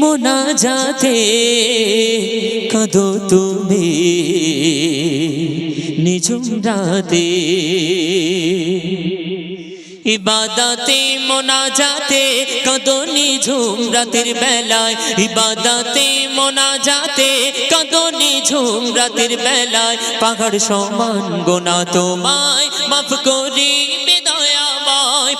মোনা যাতে কদো তুমি নিঝুম রাতে। ইবাদাতে মোনাজাতে কদো নিঝুম রাতের বেলায়। ইবাদাতে মোনাজাতে কদো নিঝুম রাতের বেলায়। পাহাড় সমান গোনা তোমায় মাফ করি বেদয়াময়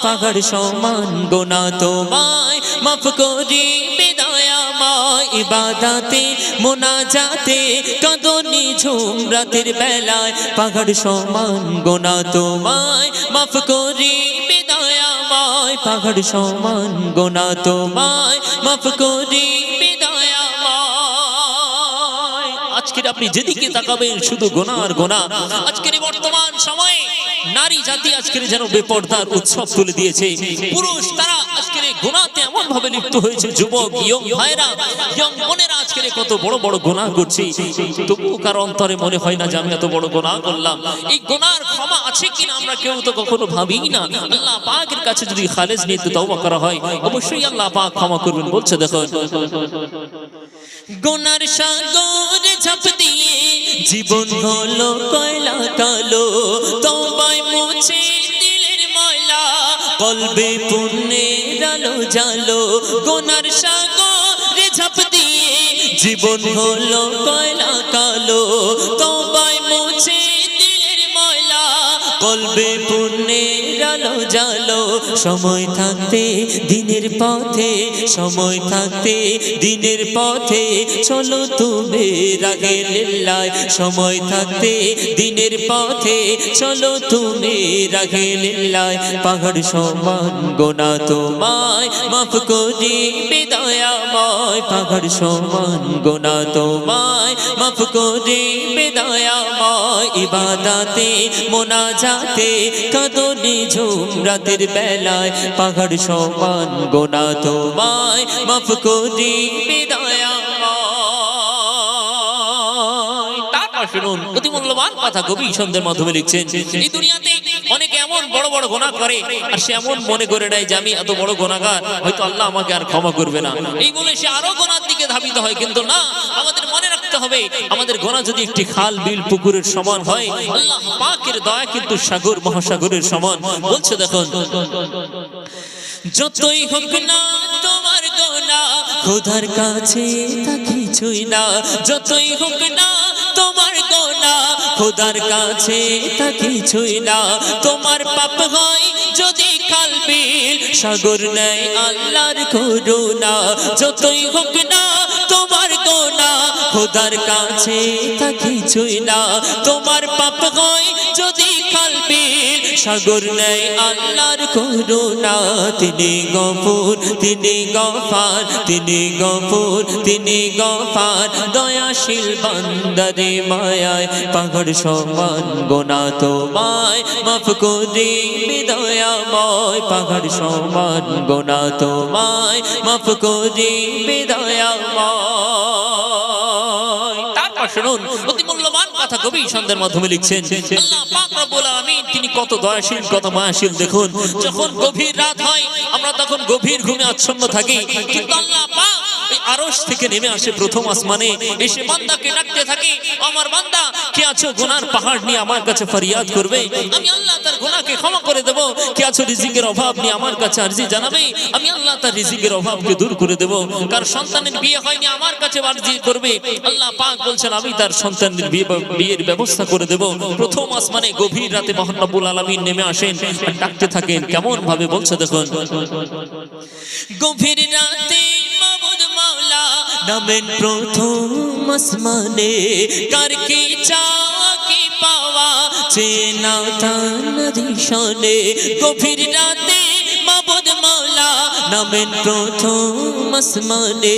পাহাড় সমান গোনা তোমায়। মাফ করি বেদয়াময় ইবাদাতে, মোনাজাতে কদো নিঝুম রাতের বেলায়। পাহাড় সমান গোনা তোমায়, মাফ করি বেদয়াময় পাহাড় সমান গোনা তোমায়, মাফ করি আজকের আপনি যেদিকে তাকাবেন, শুধু গোনা আর গোনা আজকের বর্তমান সময়ে নারী জাতি আজকের যেন বেপর্দার উৎসব তুলে দিয়েছে। পুরুষ তারা আজকের গোনাতে এমন ভাবে লিপ্ত হয়েছে, যুবক, ইয়ং ভাইরা, ইয়ং বোনেরা আজকের কত বড় বড় গোনা করছে। তবুও কার অন্তরে মনে হয় না যে আমি এত বড় গোনা করলাম। এই গোনার ক্ষমা আছে কিনা আমরা কেউ তো কখনো ভাবি না। আল্লাহ পাকের কাছে যদি খালেজ নিয়ে তওবা করা হয়, অবশ্যই আল্লাহ পাক ক্ষমা করবেন। বলছে দেখো গোনার সাগরে ঝাঁপ দিয়ে জীবন হলো কয়লা কালো। তোমায় মুছে দিলের ময়লা, কলবে পুণ্যের আলো জালো গোনার সাগরে ঝাঁপ দিয়ে জীবন হলো কয়লা কালো। তোমায় মুছে দিলের ময়লা, কলবে পুণ্যের আলো জালো, সময় থাকতে, দিনের পথে, সময় থাকতে, দিনের পথে, চলো তুমি রাগে লিল্লায় সময় থাকতে, দিনের পথে, চলো তুমি রাগে লিল্লায় পাহাড় সমান গোনা তোমায়, মাফ করি বেদয়াময়, পাহাড় সমান গোনা তোমায়, মাফ করি বেদয়াময়, ইবাদাতে মোনা মোনাজাতে কাদনে ঝুম রাতের বেলায় পাহাড় সমান গোনা তোমায় মাফ করি অনেকে এমন বড় বড় গোনা করে সে এমন মনে করে নেয় যে আমি এত বড় গোনাগার আল্লাহ আমাকে আর ক্ষমা করবে না। সে আরও গোনার দিকে ধাবিত হয়, কিন্তু না, আমাদের মনে রাখতে হবে। আমাদের গোনা যদি একটি খাল, বিল, পুকুরের সমান হয়, আল্লাহ পাকের দয়া কিন্তু সাগর, মহাসাগরের সমান। বলছে দেখুন, যতই হোক না তোমার গোনা খোদার কাছে তা কিছুই না। যতই হোক না তোমার গোনা খোদার কাছে তা কিছুই না। তোমার পাপ হয় যদি কালবিল সাগর নেয় আল্লাহর করুণা। যতই হোক না খোদার কাছে তা কিছুই না। তোমার পাপ হয় যদি কালবিল সাগর নেয় আল্লাহর করুণা। তিনি গফুর, তিনি গফার, তিনি গফুর, তিনি গফার। দয়াশীল বান্দারে মায়ায় পাহাড় সমান গোনা তোমায়। মাফ করি বিদয়াময় পাহাড় সমান গোনা তোমায়। মাফ করি বিদয়াময়। শুনুন, অতি মূল্যবান কথা কবি সন্ধ্যের মাধ্যমে লিখছেন, আল্লাহ পাক রব্বুল আমিন তিনি কত দয়াশীল, কত মায়াশীল, দেখুন, যখন গভীর রাত হয়, আমরা তখন গভীর ঘুমে আচ্ছন্ন থাকি, কিন্তু আল্লাহ পাক আরশ থেকে নেমে আসে প্রথম আসমানে, এসে বান্দাকে ডাকতে থাকে, আমার বান্দা আছো, গুনার পাহাড় নিয়ে আমার কাছে ফরিয়াদ করবে। আমি আল্লাহ তার গুনাহকে ক্ষমা করে দেব। কে আছো, রিজিকের অভাব নিয়ে আমার কাছে আরজি জানাবে? আমি আল্লাহ তার রিজিকের অভাবকে দূর করে দেব। কার সন্তানের বিয়ে হয়নি, আমার কাছে আরজি করবে। আল্লাহ পাক বলছেন, আমি তার সন্তানের বিয়ে বিয়ের ব্যবস্থা করে দেব। প্রথম আসমানে গভীর রাতে মহানবুল আলামিন নেমে আসেন আর ডাকতে থাকেন কেমন ভাবে বলছে দেখুন। গভীর রাতে মাওলা নামেন প্রথম আসমানে, কার কি চাওয়া পাওয়া চেনা তান দিশনে? গভীর রাতে মাবদ মালা নামেন প্রথম আসমানে,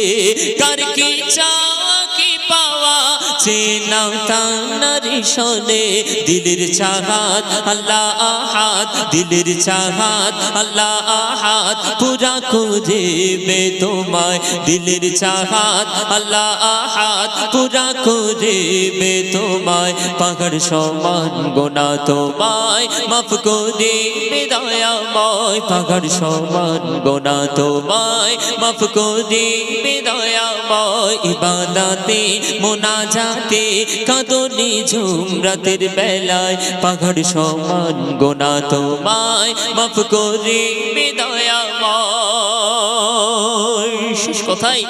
কার কি চাওয়া পাওয়া চেনাও তানারি শোনে দিলের চাহাত আল্লাহ আহাত দিলের চাহাত আল্লাহ আহাদ। পুরা করে বে তোমায়। দিলের চাহাত আল্লাহ আহাদ। পুরা করে বে তোমায়। পাহাড় সমান গোনা তোমায়। মাফ করে বেদয়াময় পাহাড় সমান গোনা তোমায়। মাফ করে বেদয়াময় ইবাদাতে মোনাজাতে কাঁদনি ঝুম রাতের বেলায় পাহাড় সমান গোনা তোমায় মাফ করি বিদয়া শেষ কথাই।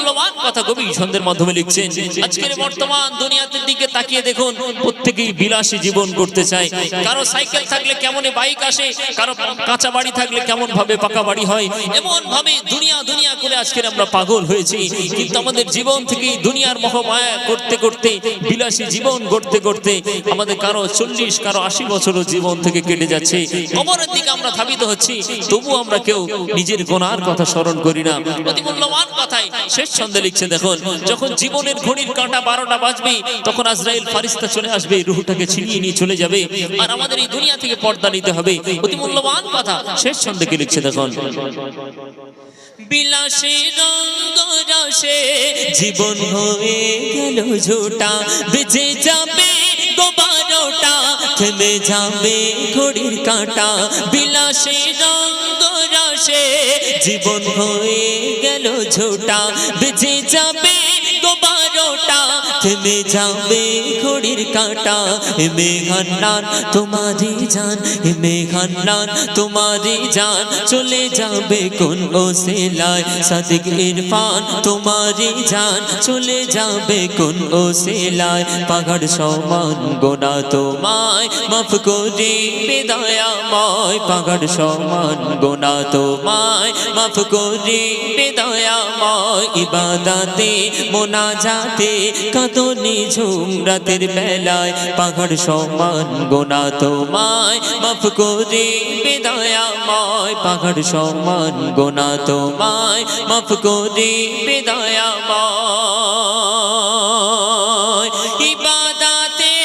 মূল্যবান কথা কবি ছন্দের মাধ্যমে লিখছেন, আজকের বর্তমান দুনিয়াতে দিকে তাকিয়ে দেখুন, প্রত্যেকেই বিলাসী জীবন করতে চায়। কারও সাইকেল থাকলে কেমন বাইক আসে, কারও কাঁচা বাড়ি থাকলে কেমন ভাবে পাকা বাড়ি হয়? এমন ভাবে দুনিয়া দুনিয়া করে আজকের আমরা পাগল হয়েছি। কিন্তু আমাদের জীবন থেকে দুনিয়ার মহমায়া করতে করতে, বিলাসী জীবন করতে করতে আমাদের কারও চল্লিশ, কারও আশি বছরও জীবন থেকে কেটে যাচ্ছে। কবরের দিকে আমরা ধাবিত হচ্ছি তবু আমরা কেউ নিজের গোনার কথা স্মরণ করি না। অতি মূল্যবান কথাই শেষ ছন্দে লিখছে দেখুন, যখন জীবনের ঘড়ির কাঁটা বারোটা বাজবে, তখন আজরাইল ফারিস্তা চলে আসবে, রুহুটাকে ছিনিয়ে নিয়ে চলে যাবে, আর আমাদের এই দুনিয়া থেকে পর্দা নিতে হবে। অতি মূল্যবান কথা, শেষ ছন্দে কি লিখছে, দেখুন। বিলাসী রঙ্গ রসে জীবন হয়ে গেল ঝোটা বেঁচে যাবে গোবারোটা, থেমে যাবে ঘড়ির কাঁটা। বিলাসী রঙ্গ রসে জীবন হয়ে গেল ঝোটা বেঁচে যাবে থেমে যাবে ঘড়ির কাঁটা। এ মেঘান্নান, তোমারই জান এ মেঘান্নান, তোমারই জান চলে যাবে কোন ও সেলায় সাদিক ইরফান তোমারই জান চলে যাবে কোন ও সেলায় পাহাড় সমান গোনা তোমায়, মাফ করে বেদয়াময় পাহাড় সমান গোনা তোমায়, মাফ করে বেদয়াময় ইবাদাতে, মোনাজাতে কাঁদনি ঝুম রাতের বেলায় পাহাড় সমান গোনা তোমায়, মাফ করে বেদয়াময়। পাহাড় সমান গোনা তোমায়, মাফ করে বেদয়াময়। ইবাদাতে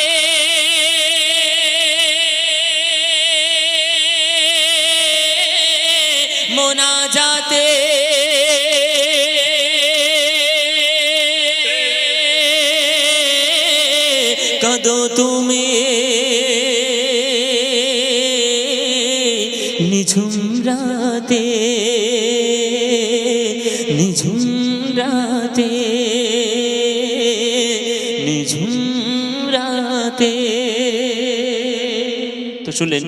মোনাজাতে নিঝুম রাতে নিঝুম রাতে নিঝুম রাতে। তো শুনলেন